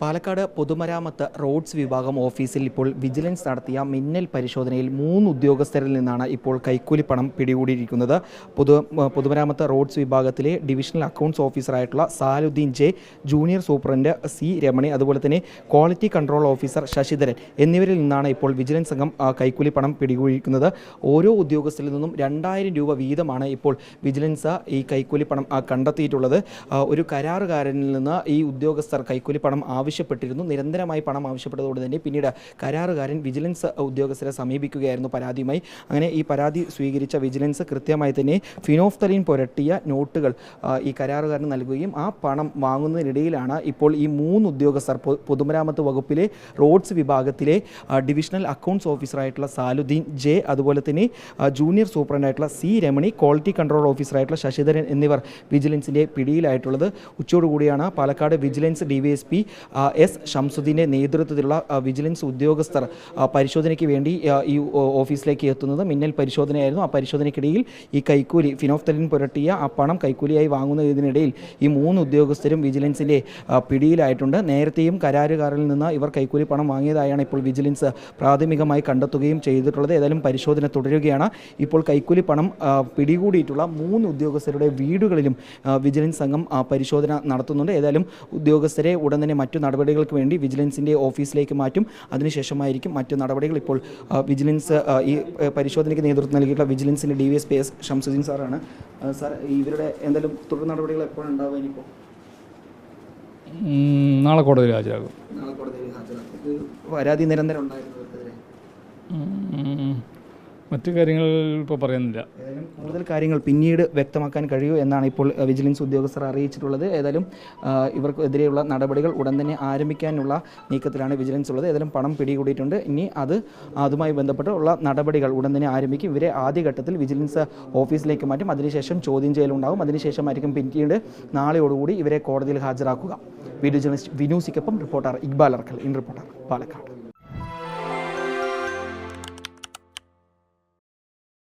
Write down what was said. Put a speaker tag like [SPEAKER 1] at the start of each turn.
[SPEAKER 1] പാലക്കാട് പൊതുമരാമത്ത് റോഡ്സ് വിഭാഗം ഓഫീസിൽ ഇപ്പോൾ വിജിലൻസ് നടത്തിയ മിന്നൽ പരിശോധനയിൽ മൂന്ന് ഉദ്യോഗസ്ഥരിൽ നിന്നാണ് ഇപ്പോൾ കൈക്കൂലി പണം പിടികൂടിയിരിക്കുന്നത്. പൊതു പൊതുമരാമത്ത് റോഡ്സ് വിഭാഗത്തിലെ divisional accounts ഓഫീസറായിട്ടുള്ള Saluddin J junior superintendent C Ramani അതുപോലെ തന്നെ ക്വാളിറ്റി കൺട്രോൾ ഓഫീസർ ശശിധരൻ എന്നിവരിൽ നിന്നാണ് ഇപ്പോൾ വിജിലൻസ് സംഘം കൈക്കൂലിപ്പണം കൈക്കൂലി പണം പിടികൂടിയിരിക്കുന്നത്. ഓരോ ഉദ്യോഗസ്ഥരിൽ നിന്നും രണ്ടായിരം രൂപ വീതമാണ് ഇപ്പോൾ വിജിലൻസ് ഈ കൈക്കൂലി പണം കണ്ടെത്തിയിട്ടുള്ളത്. ഒരു കരാറുകാരനിൽ നിന്ന് ഈ ഉദ്യോഗസ്ഥർ കൈക്കൂലി പണം ആവശ്യപ്പെട്ടിരുന്നു. നിരന്തരമായി പണം ആവശ്യപ്പെട്ടതോടെ തന്നെ പിന്നീട് കരാറുകാരൻ വിജിലൻസ് ഉദ്യോഗസ്ഥരെ സമീപിക്കുകയായിരുന്നു പരാതിയുമായി. അങ്ങനെ ഈ പരാതി സ്വീകരിച്ച വിജിലൻസ് കൃത്യമായി തന്നെ ഫിനോഫ്തലിൻ പുരട്ടിയ നോട്ടുകൾ ഈ കരാറുകാരന് നൽകുകയും ആ പണം വാങ്ങുന്നതിനിടയിലാണ് ഇപ്പോൾ ഈ മൂന്ന് ഉദ്യോഗസ്ഥർ പൊതുമരാമത്ത് വകുപ്പിലെ റോഡ്സ് വിഭാഗത്തിലെ ഡിവിഷണൽ അക്കൗണ്ട്സ് ഓഫീസറായിട്ടുള്ള സാലുദ്ദീൻ ജെ അതുപോലെ തന്നെ ജൂനിയർ സൂപ്രണ്ടായിട്ടുള്ള സി രമണി ക്വാളിറ്റി കൺട്രോൾ ഓഫീസറായിട്ടുള്ള ശശിധരൻ എന്നിവർ വിജിലൻസിന്റെ പിടിയിലായിട്ടുള്ളത്. ഉച്ചയോടുകൂടിയാണ് Palakkad vigilance D V S P S ഷംസുദ്ദീന്റെ നേതൃത്വത്തിലുള്ള വിജിലൻസ് ഉദ്യോഗസ്ഥർ പരിശോധനയ്ക്ക് വേണ്ടി ഈ ഓഫീസിലേക്ക് എത്തുന്നത് മിന്നൽ പരിശോധനയായിരുന്നു. ആ പരിശോധനയ്ക്കിടയിൽ ഈ കൈക്കൂലി ഫിനോഫ്തലിൻ പുരട്ടിയ ആ പണം കൈക്കൂലിയായി വാങ്ങുന്നതിനിടയിൽ ഈ മൂന്ന് ഉദ്യോഗസ്ഥരും വിജിലൻസിന്റെ പിടിയിലായിട്ടുണ്ട്. നേരത്തെയും കരാറുകാരിൽ നിന്ന് ഇവർ കൈക്കൂലി പണം വാങ്ങിയതായാണ് ഇപ്പോൾ വിജിലൻസ് പ്രാഥമികമായി കണ്ടെത്തുകയും ചെയ്തിട്ടുള്ളത്. ഏതായാലും പരിശോധന തുടരുകയാണ്. ഇപ്പോൾ കൈക്കൂലി പണം പിടികൂടിയിട്ടുള്ള മൂന്ന് ഉദ്യോഗസ്ഥരുടെ വീടുകളിലും വിജിലൻസ് സംഘം പരിശോധന നടത്തുന്നുണ്ട്. ഏതായാലും ഉദ്യോഗസ്ഥരെ ഉടൻ തന്നെ മറ്റു നടപടികൾക്ക് വേണ്ടി വിജിലൻസിന്റെ ഓഫീസിലേക്ക് മാറ്റും. അതിനുശേഷമായിരിക്കും മറ്റ് നടപടികൾ ഇപ്പോൾ വിജിലൻസ് ഈ പരിശോധനയ്ക്ക് നേതൃത്വം നൽകിയിട്ടുള്ള വിജിലൻസിന്റെ D V S P S Shamsuddin സാറാണ്. സാർ ഇവരുടെ എന്തെങ്കിലും തുടർ നടപടികൾ എപ്പോഴും ഉണ്ടാവുക ഇനിയിപ്പോൾ
[SPEAKER 2] നാളെ കോടതിയിൽ ഹാജരാകും.
[SPEAKER 1] നാളെ കോടതിയിൽ ഹാജരാകും. പരാതി നിരന്തരം ഉണ്ടായിരുന്നവർക്കെതിരെ
[SPEAKER 2] ഉം, മറ്റു കാര്യങ്ങൾ ഇപ്പോൾ പറയുന്നില്ല
[SPEAKER 1] കൂടുതൽ കാര്യങ്ങൾ പിന്നീട് വ്യക്തമാക്കാൻ കഴിയൂ എന്നാണ് ഇപ്പോൾ വിജിലൻസ് ഉദ്യോഗസ്ഥർ അറിയിച്ചിട്ടുള്ളത്. ഏതായാലും ഇവർക്കെതിരെയുള്ള നടപടികൾ ഉടൻ തന്നെ ആരംഭിക്കാനുള്ള നീക്കത്തിലാണ് വിജിലൻസ് ഉള്ളത്. ഏതായാലും പണം പിടികൂടിയിട്ടുണ്ട്. ഇനി അത് അതുമായി ബന്ധപ്പെട്ടുള്ള നടപടികൾ ഉടൻ തന്നെ ആരംഭിക്കും. ഇവരെ ആദ്യഘട്ടത്തിൽ വിജിലൻസ് ഓഫീസിലേക്ക് മാറ്റും. അതിനുശേഷം ചോദ്യം ചെയ്യലുണ്ടാകും. അതിനുശേഷമായിരിക്കും പിന്നീട് നാളെയോടുകൂടി ഇവരെ കോടതിയിൽ ഹാജരാക്കുക. Video journalist വിനൂസിക്കൊപ്പം reporter Iqbal Arkal in reporter Palakkad.